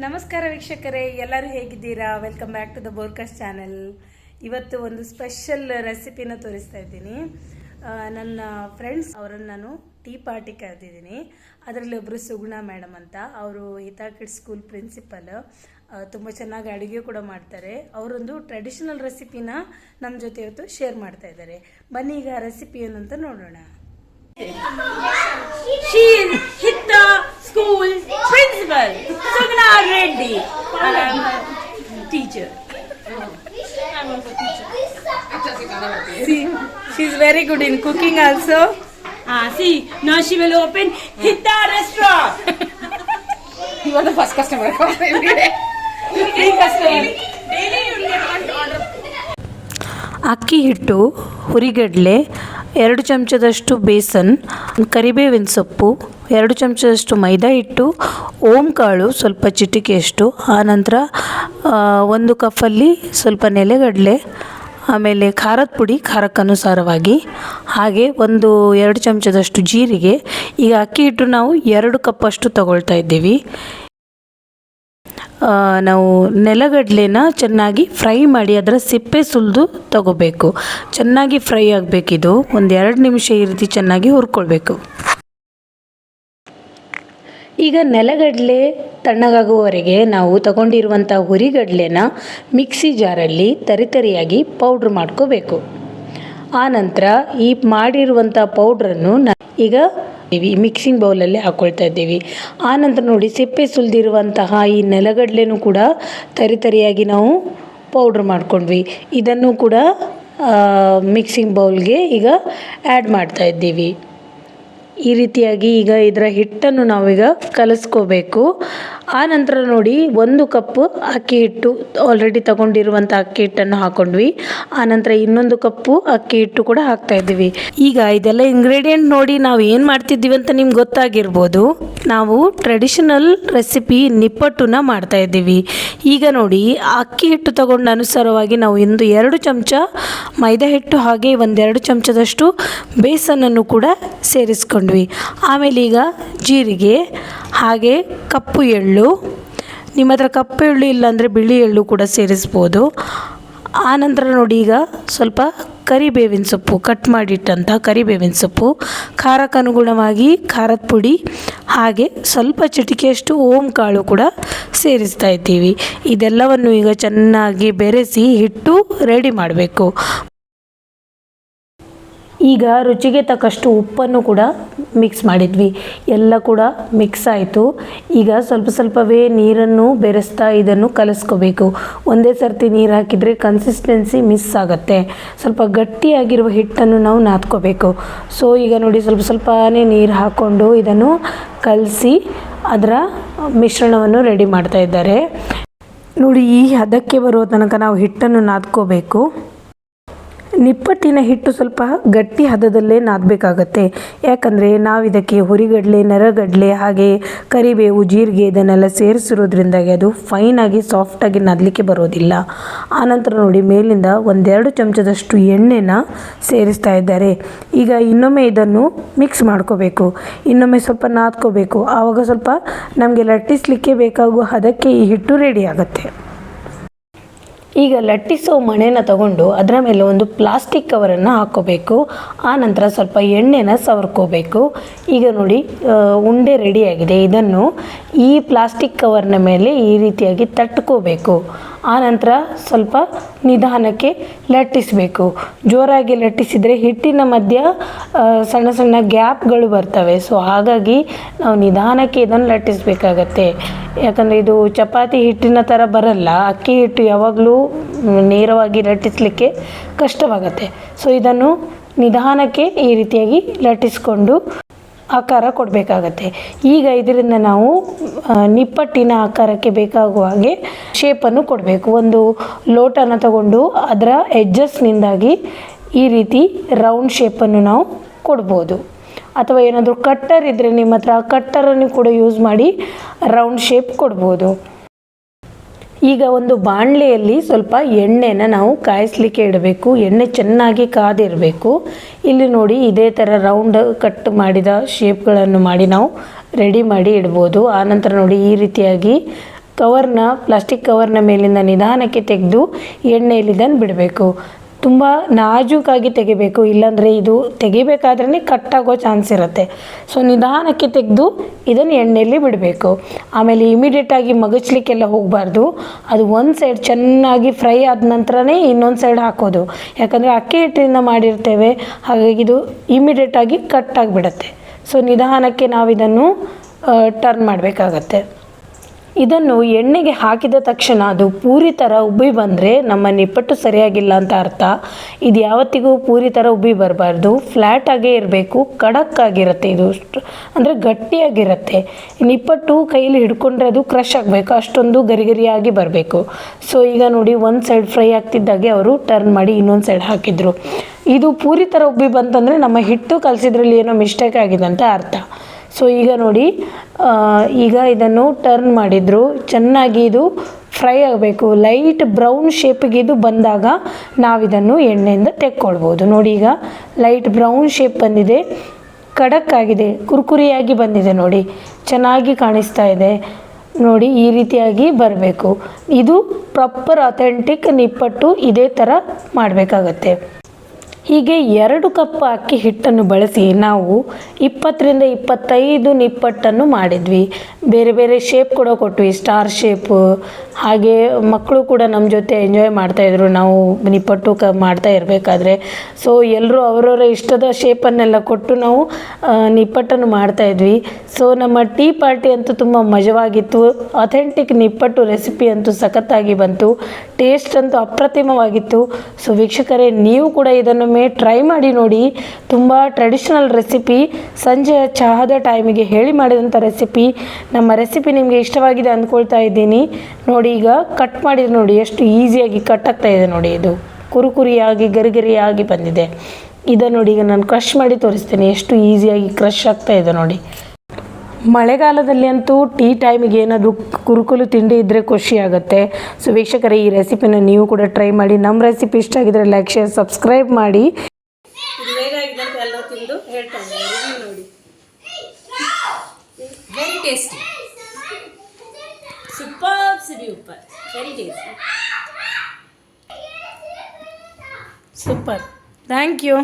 ನಮಸ್ಕಾರ ವೀಕ್ಷಕರೇ, ಎಲ್ಲರೂ ಹೇಗಿದ್ದೀರಾ? Welcome back to the ಬೋರ್ಕಸ್ಟ್ channel ಇವತ್ತು ಒಂದು ಸ್ಪೆಷಲ್ ರೆಸಿಪಿನ ತೋರಿಸ್ತಾ ಇದ್ದೀನಿ. ನನ್ನ ಫ್ರೆಂಡ್ಸ್ ಅವರನ್ನು ನಾನು ಟೀ ಪಾರ್ಟಿ ಕರೆದಿದ್ದೀನಿ. ಅದರಲ್ಲಿ ಒಬ್ಬರು ಸುಗುಣ ಮೇಡಮ್ ಅಂತ. ಅವರು ಹಿತಾ ಕಿಡ್ಸ್ ಸ್ಕೂಲ್ ಪ್ರಿನ್ಸಿಪಲ್ ತುಂಬ ಚೆನ್ನಾಗಿ ಅಡುಗೆ ಕೂಡ ಮಾಡ್ತಾರೆ. ಅವರೊಂದು ಟ್ರೆಡಿಷನಲ್ ರೆಸಿಪಿನ ನಮ್ಮ ಜೊತೆ ಇವತ್ತು ಶೇರ್ ಮಾಡ್ತಾ ಇದ್ದಾರೆ. ಬನ್ನಿ ಈಗ ರೆಸಿಪಿ ಏನು ಅಂತ ನೋಡೋಣ. School ಸುგნಾ ready teacher teacher teacher is very good in cooking also uh see now she will open ಹಿಡಾ restaurant our first customer ಅಕ್ಕಿ ಹಿಟ್ಟು ಹುರಿಗಡಲೆ ಎರಡು ಚಮಚದಷ್ಟು ಬೇಸನ್ ಕರಿಬೇವಿನ ಸೊಪ್ಪು, ಎರಡು ಚಮಚದಷ್ಟು ಮೈದಾ ಹಿಟ್ಟು, ಓಂ ಕಾಳು ಸ್ವಲ್ಪ ಚಿಟಿಕೆಯಷ್ಟು ಆನಂತರ ಒಂದು ಕಪ್ಪಲ್ಲಿ ಸ್ವಲ್ಪ ನೆಲೆಗಡಲೆ, ಆಮೇಲೆ ಖಾರದ ಪುಡಿ ಖಾರಕ್ಕನುಸಾರವಾಗಿ ಹಾಗೆ ಒಂದು ಎರಡು ಚಮಚದಷ್ಟು ಜೀರಿಗೆ, ಈಗ ಅಕ್ಕಿ ಹಿಟ್ಟು ನಾವು ಎರಡು ಕಪ್ಪಷ್ಟು ತಗೊಳ್ತಾ ಇದ್ದೀವಿ. ನಾವು ನೆಲಗಡಲೆನ ಚೆನ್ನಾಗಿ ಫ್ರೈ ಮಾಡಿ ಅದರ ಸಿಪ್ಪೆ ಸುಲಿದು ತಗೋಬೇಕು. ಚೆನ್ನಾಗಿ ಫ್ರೈ ಆಗಬೇಕಿದು. ಒಂದು ಎರಡು ನಿಮಿಷ ಈ ರೀತಿ ಚೆನ್ನಾಗಿ ಹುರ್ಕೊಳ್ಬೇಕು. ಈಗ ನೆಲಗಡಲೆ ತಣ್ಣಗಾಗುವವರೆಗೆ ನಾವು ತಗೊಂಡಿರುವಂಥ ಹುರಿಗಡಲೆನ ಮಿಕ್ಸಿ ಜಾರಲ್ಲಿ ತರಿತರಿಯಾಗಿ ಪೌಡ್ರ್ ಮಾಡ್ಕೋಬೇಕು. ಆನಂತರ ಈ ಮಾಡಿರುವಂಥ ಪೌಡ್ರನ್ನು ಈಗ ಈ ಮಿಕ್ಸಿಂಗ್ ಬೌಲಲ್ಲಿ ಹಾಕ್ಕೊಳ್ತಾ ಇದ್ದೀವಿ. ಆನಂತರ ನಂತರ ನೋಡಿ ಸಿಪ್ಪೆ ಸುಲಿದಿರುವಂತಹ ಈ ನೆಲಗಡಲೆನೂ ಕೂಡ ತರಿತರಿಯಾಗಿ ನಾವು ಪೌಡ್ರ್ ಮಾಡ್ಕೊಂಡ್ವಿ. ಇದನ್ನು ಕೂಡ ಮಿಕ್ಸಿಂಗ್ ಬೌಲ್ಗೆ ಈಗ ಆ್ಯಡ್ ಮಾಡ್ತಾ ಇದ್ದೀವಿ. ಈ ರೀತಿಯಾಗಿ ಈಗ ಇದರ ಹಿಟ್ಟನ್ನು ನಾವೀಗ ಕಲಿಸ್ಕೋಬೇಕು. ಆ ನಂತರ ನೋಡಿ ಒಂದು ಕಪ್ಪು ಅಕ್ಕಿ ಹಿಟ್ಟು ಆಲ್ರೆಡಿ ತಗೊಂಡಿರುವಂಥ ಅಕ್ಕಿ ಹಿಟ್ಟನ್ನು ಹಾಕೊಂಡ್ವಿ. ಆ ನಂತರ ಇನ್ನೊಂದು ಕಪ್ಪು ಅಕ್ಕಿ ಹಿಟ್ಟು ಕೂಡ ಹಾಕ್ತಾ ಇದ್ದೀವಿ. ಈಗ ಇದೆಲ್ಲ ಇಂಗ್ರೀಡಿಯೆಂಟ್ ನೋಡಿ ನಾವು ಏನು ಮಾಡ್ತಿದ್ದೀವಿ ಅಂತ ನಿಮ್ಗೆ ಗೊತ್ತಾಗಿರ್ಬೋದು. ನಾವು ಟ್ರೆಡಿಷನಲ್ ರೆಸಿಪಿ ನಿಪ್ಪಟ್ಟುನ ಮಾಡ್ತಾ ಇದ್ದೀವಿ. ಈಗ ನೋಡಿ ಅಕ್ಕಿ ಹಿಟ್ಟು ತಗೊಂಡ ಅನುಸಾರವಾಗಿ ನಾವು ಇಂದು ಎರಡು ಚಮಚ ಮೈದಾ ಹಿಟ್ಟು ಹಾಗೆ ಒಂದೆರಡು ಚಮಚದಷ್ಟು ಬೇಸನನ್ನು ಕೂಡ ಸೇರಿಸ್ಕೊಂಡ್ವಿ. ಆಮೇಲೆ ಈಗ ಜೀರಿಗೆ ಹಾಗೆ ಕಪ್ಪು ಎಳ್ಳು ನಿಮ್ಮ ಹತ್ರ ಕಪ್ಪು ಎಳ್ಳು ಇಲ್ಲಾಂದರೆ ಬಿಳಿ ಎಳ್ಳು ಕೂಡ ಸೇರಿಸ್ಬೋದು. ಆನಂತರ ನೋಡಿ ಈಗ ಸ್ವಲ್ಪ ಕರಿಬೇವಿನ ಸೊಪ್ಪು ಕಟ್ ಮಾಡಿಟ್ಟಂಥ ಕರಿಬೇವಿನ ಸೊಪ್ಪು, ಖಾರಕ್ಕೆ ಅನುಗುಣವಾಗಿ ಖಾರದ ಪುಡಿ, ಹಾಗೆ ಸ್ವಲ್ಪ ಚಿಟಿಕೆಯಷ್ಟು ಓಂ ಕಾಳು ಕೂಡ ಸೇರಿಸ್ತಾ ಇದ್ದೀವಿ. ಇದೆಲ್ಲವನ್ನು ಈಗ ಚೆನ್ನಾಗಿ ಬೆರೆಸಿ ಹಿಟ್ಟು ರೆಡಿ ಮಾಡಬೇಕು. ಈಗ ರುಚಿಗೆ ತಕ್ಕಷ್ಟು ಉಪ್ಪನ್ನು ಕೂಡ ಮಿಕ್ಸ್ ಮಾಡಿದ್ವಿ. ಎಲ್ಲ ಕೂಡ ಮಿಕ್ಸ್ ಆಯಿತು. ಈಗ ಸ್ವಲ್ಪ ಸ್ವಲ್ಪವೇ ನೀರನ್ನು ಬೆರೆಸ್ತಾ ಇದನ್ನು ಕಲಸ್ಕೋಬೇಕು. ಒಂದೇ ಸರ್ತಿ ನೀರು ಹಾಕಿದರೆ ಕನ್ಸಿಸ್ಟೆನ್ಸಿ ಮಿಸ್ ಆಗುತ್ತೆ. ಸ್ವಲ್ಪ ಗಟ್ಟಿಯಾಗಿರುವ ಹಿಟ್ಟನ್ನು ನಾವು ನಾದ್ಕೋಬೇಕು. ಸೊ ಈಗ ನೋಡಿ ಸ್ವಲ್ಪ ಸ್ವಲ್ಪನೇ ನೀರು ಹಾಕ್ಕೊಂಡು ಇದನ್ನು ಕಲಸಿ ಅದರ ಮಿಶ್ರಣವನ್ನು ರೆಡಿ ಮಾಡ್ತಾ ಇದ್ದಾರೆ. ನೋಡಿ, ಈ ಹದಕ್ಕೆ ಬರುವ ತನಕ ನಾವು ಹಿಟ್ಟನ್ನು ನಾದ್ಕೋಬೇಕು. ನಿಪ್ಪಟ್ಟಿನ ಹಿಟ್ಟು ಸ್ವಲ್ಪ ಗಟ್ಟಿ ಹದದಲ್ಲೇ ನಾದಬೇಕಾಗತ್ತೆ. ಯಾಕಂದರೆ ನಾವು ಇದಕ್ಕೆ ಹುರಿಗಡಲೆ, ನರಗಡಲೆ ಹಾಗೆ ಕರಿಬೇವು, ಜೀರಿಗೆ ಇದನ್ನೆಲ್ಲ ಸೇರಿಸಿರೋದ್ರಿಂದಾಗಿ ಅದು ಫೈನಾಗಿ ಸಾಫ್ಟಾಗಿ ನಾದಲಿಕ್ಕೆ ಬರೋದಿಲ್ಲ. ಆನಂತರ ನೋಡಿ ಮೇಲಿಂದ ಒಂದೆರಡು ಚಮಚದಷ್ಟು ಎಣ್ಣೆನ ಸೇರಿಸ್ತಾ ಇದ್ದಾರೆ. ಈಗ ಇನ್ನೊಮ್ಮೆ ಇದನ್ನು ಮಿಕ್ಸ್ ಮಾಡ್ಕೋಬೇಕು. ಇನ್ನೊಮ್ಮೆ ಸ್ವಲ್ಪ ನಾದ್ಕೋಬೇಕು. ಆವಾಗ ಸ್ವಲ್ಪ ನಮಗೆ ಲಟ್ಟಿಸ್ಲಿಕ್ಕೆ ಬೇಕಾಗುವ ಹದಕ್ಕೆ ಈ ಹಿಟ್ಟು ರೆಡಿ ಆಗುತ್ತೆ. ಈಗ ಲಟ್ಟಿಸೋ ಮಣೆನ ತಗೊಂಡು ಅದರ ಮೇಲೆ ಒಂದು ಪ್ಲಾಸ್ಟಿಕ್ ಕವರನ್ನು ಹಾಕ್ಕೋಬೇಕು ಆ ನಂತರ ಸ್ವಲ್ಪ ಎಣ್ಣೆನ ಸವರ್ಕೋಬೇಕು. ಈಗ ನೋಡಿ ಉಂಡೆ ರೆಡಿಯಾಗಿದೆ ಇದನ್ನು ಈ ಪ್ಲಾಸ್ಟಿಕ್ ಕವರ್ನ ಮೇಲೆ ಈ ರೀತಿಯಾಗಿ ತಟ್ಕೋಬೇಕು. ಆ ನಂತರ ಸ್ವಲ್ಪ ನಿಧಾನಕ್ಕೆ ಲಟ್ಟಿಸಬೇಕು. ಜೋರಾಗಿ ಲಟ್ಟಿಸಿದರೆ ಹಿಟ್ಟಿನ ಮಧ್ಯ ಸಣ್ಣ ಸಣ್ಣ ಗ್ಯಾಪ್ಗಳು ಬರ್ತವೆ. ಸೊ, ಹಾಗಾಗಿ ನಾವು ನಿಧಾನಕ್ಕೆ ಇದನ್ನು ಲಟ್ಟಿಸಬೇಕಾಗತ್ತೆ. ಯಾಕಂದರೆ ಇದು ಚಪಾತಿ ಹಿಟ್ಟಿನ ಥರ ಬರಲ್ಲ. ಅಕ್ಕಿ ಹಿಟ್ಟು ಯಾವಾಗಲೂ ನೇರವಾಗಿ ಲಟ್ಟಿಸಲಿಕ್ಕೆ ಕಷ್ಟವಾಗತ್ತೆ. ಸೊ, ಇದನ್ನು ನಿಧಾನಕ್ಕೆ ಈ ರೀತಿಯಾಗಿ ಲಟ್ಟಿಸ್ಕೊಂಡು ಆಕಾರ ಕೊಡಬೇಕಾಗತ್ತೆ. ಈಗ ಇದರಿಂದ ನಾವು ನಿಪ್ಪಟ್ಟಿನ ಆಕಾರಕ್ಕೆ ಬೇಕಾಗುವ ಹಾಗೆ ಶೇಪನ್ನು ಕೊಡಬೇಕು. ಒಂದು ಲೋಟನ ತಗೊಂಡು ಅದರ ಎಡ್ಜಸ್ನಿಂದಾಗಿ ಈ ರೀತಿ ರೌಂಡ್ ಶೇಪನ್ನು ನಾವು ಕೊಡ್ಬೋದು. ಅಥವಾ ಏನಾದರೂ ಕಟ್ಟರ್ ಇದ್ದರೆ ನಿಮ್ಮ ಹತ್ರ ಕಟ್ಟರನ್ನು ಕೂಡ ಯೂಸ್ ಮಾಡಿ ರೌಂಡ್ ಶೇಪ್ ಕೊಡ್ಬೋದು. ಈಗ ಒಂದು ಬಾಣಲೆಯಲ್ಲಿ ಸ್ವಲ್ಪ ಎಣ್ಣೆನ ನಾವು ಕಾಯಿಸ್ಲಿಕ್ಕೆ ಇಡಬೇಕು. ಎಣ್ಣೆ ಚೆನ್ನಾಗಿ ಕಾದಿರಬೇಕು. ಇಲ್ಲಿ ನೋಡಿ ಇದೇ ಥರ ರೌಂಡ್ ಕಟ್ ಮಾಡಿದ ಶೇಪ್ಗಳನ್ನು ಮಾಡಿ ನಾವು ರೆಡಿ ಮಾಡಿ ಇಡ್ಬೋದು. ಆನಂತರ ನೋಡಿ ಈ ರೀತಿಯಾಗಿ ಕವರ್ನ ಪ್ಲಾಸ್ಟಿಕ್ ಕವರ್ನ ಮೇಲಿಂದ ನಿಧಾನಕ್ಕೆ ತೆಗೆದು ಎಣ್ಣೆಯಲ್ಲಿ ಇದನ್ನು ಬಿಡಬೇಕು. ತುಂಬ ನಾಜೂಕಾಗಿ ತೆಗಿಬೇಕು, ಇಲ್ಲಾಂದರೆ ಇದು ತೆಗಿಬೇಕಾದ್ರೇ ಕಟ್ಟಾಗೋ ಚಾನ್ಸ್ ಇರುತ್ತೆ. ಸೊ ನಿಧಾನಕ್ಕೆ ತೆಗೆದು ಇದನ್ನು ಎಣ್ಣೆಯಲ್ಲಿ ಬಿಡಬೇಕು. ಆಮೇಲೆ ಇಮಿಡಿಯೇಟಾಗಿ ಮಗಚ್ಲಿಕ್ಕೆಲ್ಲ ಹೋಗಬಾರ್ದು. ಅದು ಒಂದು ಸೈಡ್ ಚೆನ್ನಾಗಿ ಫ್ರೈ ಆದ ನಂತರನೇ ಇನ್ನೊಂದು ಸೈಡ್ ಹಾಕೋದು. ಯಾಕಂದರೆ ಅಕ್ಕಿ ಹಿಟ್ಟಿನಿಂದ ಮಾಡಿರ್ತೇವೆ, ಹಾಗಾಗಿ ಇದು ಇಮಿಡಿಯೇಟಾಗಿ ಕಟ್ ಆಗಿಬಿಡುತ್ತೆ. ಸೊ ನಿಧಾನಕ್ಕೆ ನಾವು ಇದನ್ನು ಟರ್ನ್ ಮಾಡಬೇಕಾಗತ್ತೆ. ಇದನ್ನು ಎಣ್ಣೆಗೆ ಹಾಕಿದ ತಕ್ಷಣ ಅದು ಪೂರಿ ಥರ ಉಬ್ಬಿ ಬಂದರೆ ನಮ್ಮ ನಿಪ್ಪಟ್ಟು ಸರಿಯಾಗಿಲ್ಲ ಅಂತ ಅರ್ಥ. ಇದು ಯಾವತ್ತಿಗೂ ಪೂರಿ ಥರ ಉಬ್ಬಿ ಬರಬಾರ್ದು. ಫ್ಲ್ಯಾಟಾಗೇ ಇರಬೇಕು ಖಡಕ್ಕಾಗಿರುತ್ತೆ ಇದು. ಅಂದರೆ ಗಟ್ಟಿಯಾಗಿರುತ್ತೆ. ನಿಪ್ಪಟ್ಟು ಕೈಯಲ್ಲಿ ಹಿಡ್ಕೊಂಡ್ರೆ ಅದು ಕ್ರಷ್ ಆಗಬೇಕು, ಅಷ್ಟೊಂದು ಗರಿಗರಿಯಾಗಿ ಬರಬೇಕು. ಸೊ ಈಗ ನೋಡಿ ಒಂದು ಸೈಡ್ ಫ್ರೈ ಆಗ್ತಿದ್ದಾಗೆ ಅವರು ಟರ್ನ್ ಮಾಡಿ ಇನ್ನೊಂದು ಸೈಡ್ ಹಾಕಿದರು. ಇದು ಪೂರಿ ಥರ ಉಬ್ಬಿ ಬಂತಂದರೆ ನಮ್ಮ ಹಿಟ್ಟು ಕಲಸಿದ್ರಲ್ಲಿ ಏನೋ ಮಿಸ್ಟೇಕ್ ಆಗಿದೆ ಅಂತ ಅರ್ಥ. ಸೊ ಈಗ ನೋಡಿ ಈಗ ಇದನ್ನು ಟರ್ನ್ ಮಾಡಿದರು. ಚೆನ್ನಾಗಿ ಇದು ಫ್ರೈ ಆಗಬೇಕು. ಲೈಟ್ ಬ್ರೌನ್ ಶೇಪಿಗೆ ಇದು ಬಂದಾಗ ನಾವಿದನ್ನು ಎಣ್ಣೆಯಿಂದ ತೆಕ್ಕೊಳ್ಬೋದು. ನೋಡಿ ಈಗ ಲೈಟ್ ಬ್ರೌನ್ ಶೇಪ್ ಬಂದಿದೆ. ಖಡಕ್ ಆಗಿದೆ ಕುರ್ಕುರಿಯಾಗಿ ಬಂದಿದೆ ನೋಡಿ. ಚೆನ್ನಾಗಿ ಕಾಣಿಸ್ತಾ ಇದೆ. ನೋಡಿ, ಈ ರೀತಿಯಾಗಿ ಬರಬೇಕು. ಇದು ಪ್ರಾಪರ್ ಅಥೆಂಟಿಕ್ ನಿಪ್ಪಟ್ಟು ಇದೇ ಥರ ಮಾಡಬೇಕಾಗತ್ತೆ. ಹೀಗೆ ಎರಡು ಕಪ್ ಅಕ್ಕಿ ಹಿಟ್ಟನ್ನು ಬಳಸಿ ನಾವು ಇಪ್ಪತ್ತರಿಂದ ಇಪ್ಪತ್ತೈದು ನಿಪ್ಪಟ್ಟನ್ನು ಮಾಡಿದ್ವಿ. ಬೇರೆ ಬೇರೆ ಶೇಪ್ ಕೂಡ ಕೊಟ್ವಿ ಸ್ಟಾರ್ ಶೇಪು ಹಾಗೆ ಮಕ್ಕಳು ಕೂಡ ನಮ್ಮ ಜೊತೆ ಎಂಜಾಯ್ ಮಾಡ್ತಾಯಿದ್ರು ನಾವು ನಿಪ್ಪಟ್ಟು ಕ ಮಾಡ್ತಾ ಇರಬೇಕಾದ್ರೆ. ಸೊ ಎಲ್ಲರೂ ಅವರವರ ಇಷ್ಟದ ಶೇಪನ್ನೆಲ್ಲ ಕೊಟ್ಟು ನಾವು ನಿಪ್ಪಟ್ಟನ್ನು ಮಾಡ್ತಾಯಿದ್ವಿ ಸೊ ನಮ್ಮ ಟೀ ಪಾರ್ಟಿ ಅಂತೂ ತುಂಬ ಮಜವಾಗಿತ್ತು. ಅಥೆಂಟಿಕ್ ನಿಪ್ಪಟ್ಟು ರೆಸಿಪಿ ಅಂತೂ ಸಖತ್ತಾಗಿ ಬಂತು. ಟೇಸ್ಟ್ ಅಂತೂ ಅಪ್ರತಿಮವಾಗಿತ್ತು. ಸೊ ವೀಕ್ಷಕರೇ, ನೀವು ಕೂಡ ಇದನ್ನೊಮ್ಮೆ ಟ್ರೈ ಮಾಡಿ ನೋಡಿ. ತುಂಬ ಟ್ರೆಡಿಷನಲ್ ರೆಸಿಪಿ ಸಂಜೆ ಚಹಾದ ಟೈಮಿಗೆ ಹೇಳಿ ಮಾಡಿದಂಥ ರೆಸಿಪಿ ನಮ್ಮ ರೆಸಿಪಿ ನಿಮಗೆ ಇಷ್ಟವಾಗಿದೆ ಅಂದ್ಕೊಳ್ತಾ ಇದ್ದೀನಿ. ನೋಡಿ ಈಗ ಕಟ್ ಮಾಡಿದ್ರೆ ನೋಡಿ, ಎಷ್ಟು ಈಸಿಯಾಗಿ ಕಟ್ ಆಗ್ತಾ ಇದೆ ನೋಡಿ ಇದು. ಕುರುಕುರಿಯಾಗಿ, ಗರಿಗರಿಯಾಗಿ ಬಂದಿದೆ. ಇದನ್ನು ನೋಡಿ ಈಗ ನಾನು ಕ್ರಷ್ ಮಾಡಿ ತೋರಿಸ್ತೇನೆ, ಎಷ್ಟು ಈಸಿಯಾಗಿ ಕ್ರಷ್ ಆಗ್ತಾ ಇದೆ ನೋಡಿ. ಮಳೆಗಾಲದಲ್ಲಿ ಅಂತೂ ಟೀ ಟೈಮಿಗೆ ಏನಾದರೂ ಕುರುಕುಲು ತಿಂಡಿ ಇದ್ದರೆ ಖುಷಿ ಆಗುತ್ತೆ. ಸೊ ವೀಕ್ಷಕರೇ, ಈ ರೆಸಿಪಿನ ನೀವು ಕೂಡ ಟ್ರೈ ಮಾಡಿ. ನಮ್ಮ ರೆಸಿಪಿ ಇಷ್ಟ ಆಗಿದ್ರೆ ಲೈಕ್, ಶೇರ್, ಸಬ್ಸ್ಕ್ರೈಬ್ ಮಾಡಿ. Super thank you